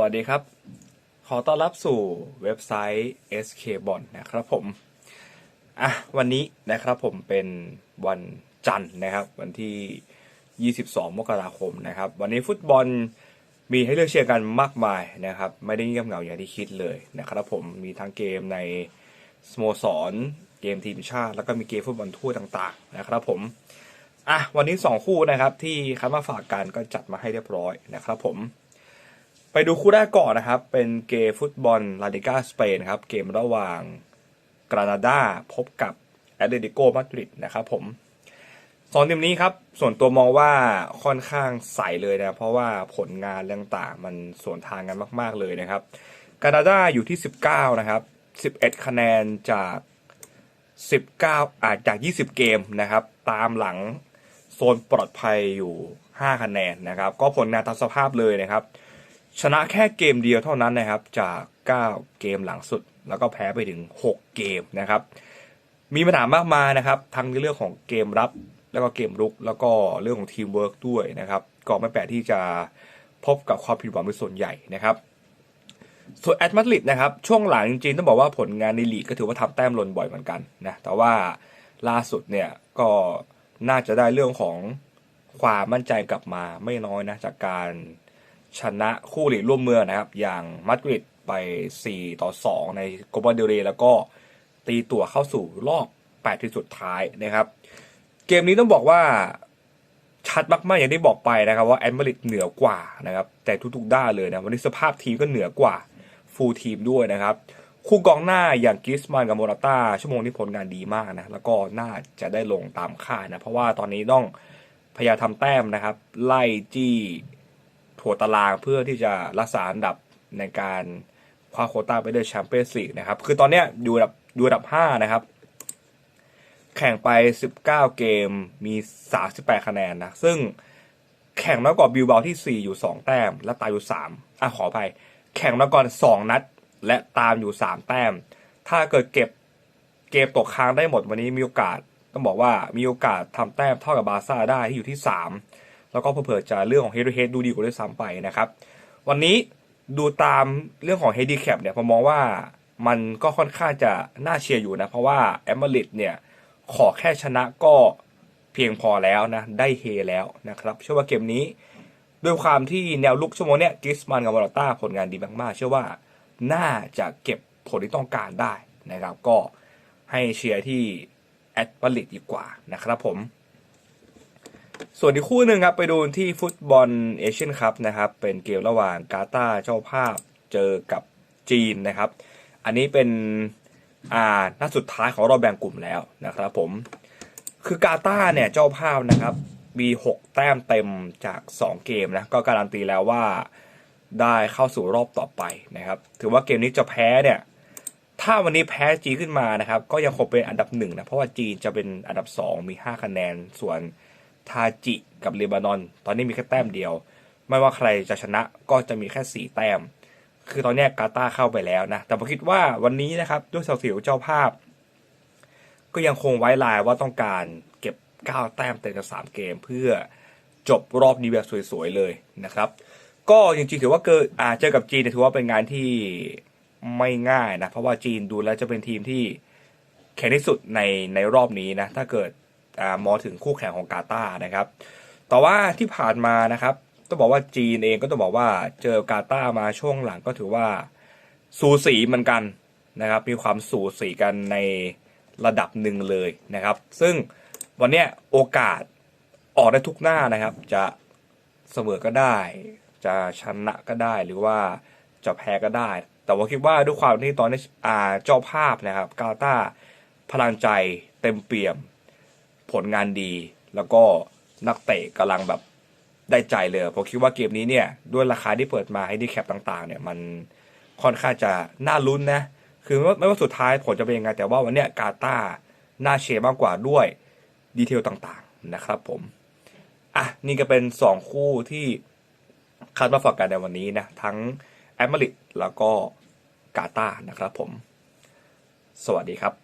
วัสดีครับ ขอต้อนรับสู่เว็บไซต์ SK b o n นะครับผมอะวันนี้นะครับผมเป็นวันจันทร์นะครับ วันที่ 22 มกราคมนะครับ วันนี้ฟุตบอลมีให้เลือกเชียร์กันมากมายนะครับ ไม่ได้เงียบเหงาอย่างที่คิดเลยนะครับผมมีทั้งเกมในสโมสร เกมทีมชาติ แล้วก็มีเกมฟุตบอลทั่วต่างๆ นะครับผมอะวันนี้ 2 คู่นะครับที่คัดมาฝากกันก็จัดมาให้เรียบร้อยนะครับผม ไปดูคู่แรกก่อนนะครับ เป็นเกมฟุตบอลลาลิกาสเปนครับ เกมระหว่างกรานาดาพบกับแอตเลติโกมาดริดนะครับผมสองทีมนี้ครับ ส่วนตัวมองว่าค่อนข้างใสเลยนะ เพราะว่าผลงานต่างๆ มันสวนทางกันมาก ๆ เลยนะครับกรานาดาอยู่ที่ 19 นะครับ 11 คะแนนจาก 19อาจจาก 20 เกมนะครับ ตามหลังโซนปลอดภัยอยู่ 5 คะแนนนะครับ ก็ผลงานตามสภาพเลยนะครับ ชนะแค่เกมเดียวเท่านั้นนะครับ จาก 9 เกมหลังสุด แล้วก็แพ้ไปถึง 6 เกมนะครับ มีปัญหามากมายนะครับ ทั้งในเรื่องของเกมรับ แล้วก็เกมรุก แล้วก็เรื่องของทีมเวิร์กด้วยนะครับ ก็ไม่แปลกที่จะพบกับความผิดหวังเป็นส่วนใหญ่นะครับส่วนแอตมาริดนะครับ ช่วงหลังจริงๆต้องบอกว่าผลงานในลีกก็ถือว่าทำแต้มหล่นบ่อยเหมือนกันนะแต่ว่าล่าสุดเนี่ยก็น่าจะได้เรื่องของความมั่นใจกลับมาไม่น้อยนะจากการ ชนะคู่หลีกร่วมเมืองนะครับ อย่างมาดริดไป 4 ต่อ 2 ในโกบาเดเรแล้วก็ตีตัวเข้าสู่รอบ 8 ทีมสุดท้ายนะครับ เกมนี้ต้องบอกว่าชัดมากๆอย่างที่บอกไปนะครับว่าแอตมาริดเหนือกว่านะครับ แต่ทุกๆด้านเลยนะวันนี้สภาพทีมก็เหนือกว่าฟูลทีมด้วยนะครับ คู่กองหน้าอย่างกิสมันกับโมราต้าชั่วโมงนี้ผลงานดีมากนะแล้วก็น่าจะได้ลงตามคาดนะ เพราะว่าตอนนี้ต้องพยายามทำแต้มนะครับ ไล่จี้ ถั่ตารางเพื่อที่จะรักษาอันดับในการคว้าโคต้าไปได้แชมเปี้ยนส์ลีกนะครับ คือตอนเนี้ยอยู่ดับอยู่อันดับ 5 นะครับ แข่งไป 19 เกมมี 38 คะแนนนะ ซึ่งแข่งน้อยกว่าบิลบาที่ 4 อยู่ 2 แต้ม และตายอยู่ 3อะขออภัยแข่งน้อยกว่า2นัด และตามอยู่ 3 แต้ม ถ้าเกิดเก็บเกมตกค้างได้หมดวันนี้มีโอกาสต้องบอกว่ามีโอกาสทำแต้มเท่ากับบาซ่าได้ที่อยู่ที่ 3 แล้วก็เผื่อจะเรื่องของเฮด o เฮดดูดีกว่าด้วยซ้ำไปนะครับ วันนี้ดูตามเรื่องของเฮดีแคปเนี่ยผมมองว่ามันก็ค่อนข้างจะน่าเชียร์อยู่นะ เพราะว่าแอมเบริดเนี่ยขอแค่ชนะก็เพียงพอแล้วนะ ได้เฮแล้วนะครับเชื่อว่าเกมนี้ด้วยความที่แนวลุกชั่วโมงเนี้ยกิสมันกับมอร์ต้าผลงานดีมากๆ เชื่อว่าน่าจะเก็บผลที่ต้องการได้นะครับ ก็ให้เชียร์ที่แอตมาดริดดีกว่านะครับผม ส่วนอีกคู่หนึ่งครับไปดูที่ฟุตบอลเอเชียนคัพนะครับ เป็นเกมระหว่างกาตาร์เจ้าภาพเจอกับจีนนะครับ อันนี้เป็นอ่านัดสุดท้ายของรอบแบ่งกลุ่มแล้วนะครับผม คือกาตาร์เนี่ยเจ้าภาพนะครับมี6แต้มเต็มจาก 2 เกมนะก็การันตีแล้วว่าได้เข้าสู่รอบต่อไปนะครับ ถือว่าเกมนี้จะแพ้เนี่ยถ้าวันนี้แพ้จีนขึ้นมานะครับ ก็ยังคงเป็นอันดับหนึ่งนะเพราะว่าจีนจะเป็นอันดับ 2 มี 5 คะแนนส่วน ทาจิกับเลบานอน ตอนนี้มีแค่แต้มเดียว ไม่ว่าใครจะชนะก็จะมีแค่ 4 แต้ม คือตอนนี้กาตาร์เข้าไปแล้วนะ แต่ผมคิดว่าวันนี้นะครับด้วยเสาสิวเจ้าภาพ ก็ยังคงไว้ลายว่าต้องการเก็บ 9 แต้มเต็มจาก3เกมเพื่อจบรอบนี้แบบสวยๆเลยนะครับ ก็จริงๆถือว่าเกิดเจอกับจีนถือว่าเป็นงานที่ไม่ง่ายนะ เพราะว่าจีนดูแล้วจะเป็นทีมที่แข็งที่สุดในในรอบนี้นะ ถ้าเกิด มองถึงคู่แข่งของกาตานะครับ แต่ว่าที่ผ่านมานะครับต้องบอกว่าจีนเองก็ต้องบอกว่าเจอกาตามาช่วงหลังก็ถือว่าสูสีเหมือนกันนะครับ มีความสูสีกันในระดับหนึ่งเลยนะครับ ซึ่งวันนี้โอกาสออกได้ทุกหน้านะครับ จะเสมอก็ได้ จะชนะก็ได้หรือว่าจะแพ้ก็ได้ แต่ว่าคิดว่าด้วยความที่ตอนนี้อ่าเจ้าภาพนะครับ กาตาพลังใจเต็มเปี่ยม ผลงานดี แล้วก็นักเตะกำลังแบบได้ใจเลยผมคิดว่าเกมนี้เนี่ยด้วยราคาที่เปิดมาให้ดีแคปต่างๆ เนี่ยมันค่อนข้างจะน่าลุ้นนะคือไม่ว่าสุดท้ายผลจะเป็นยังไง แต่ว่าวันเนี้ยกาตาร์น่าเชียร์มากกว่าด้วยดีเทลต่างๆนะครับผมอะนี่ก็เป็น 2 คู่ที่คาดมาฝากกันในวันนี้นะ ทั้งแอตมริดแล้วก็กาตาร์นะครับผม สวัสดีครับ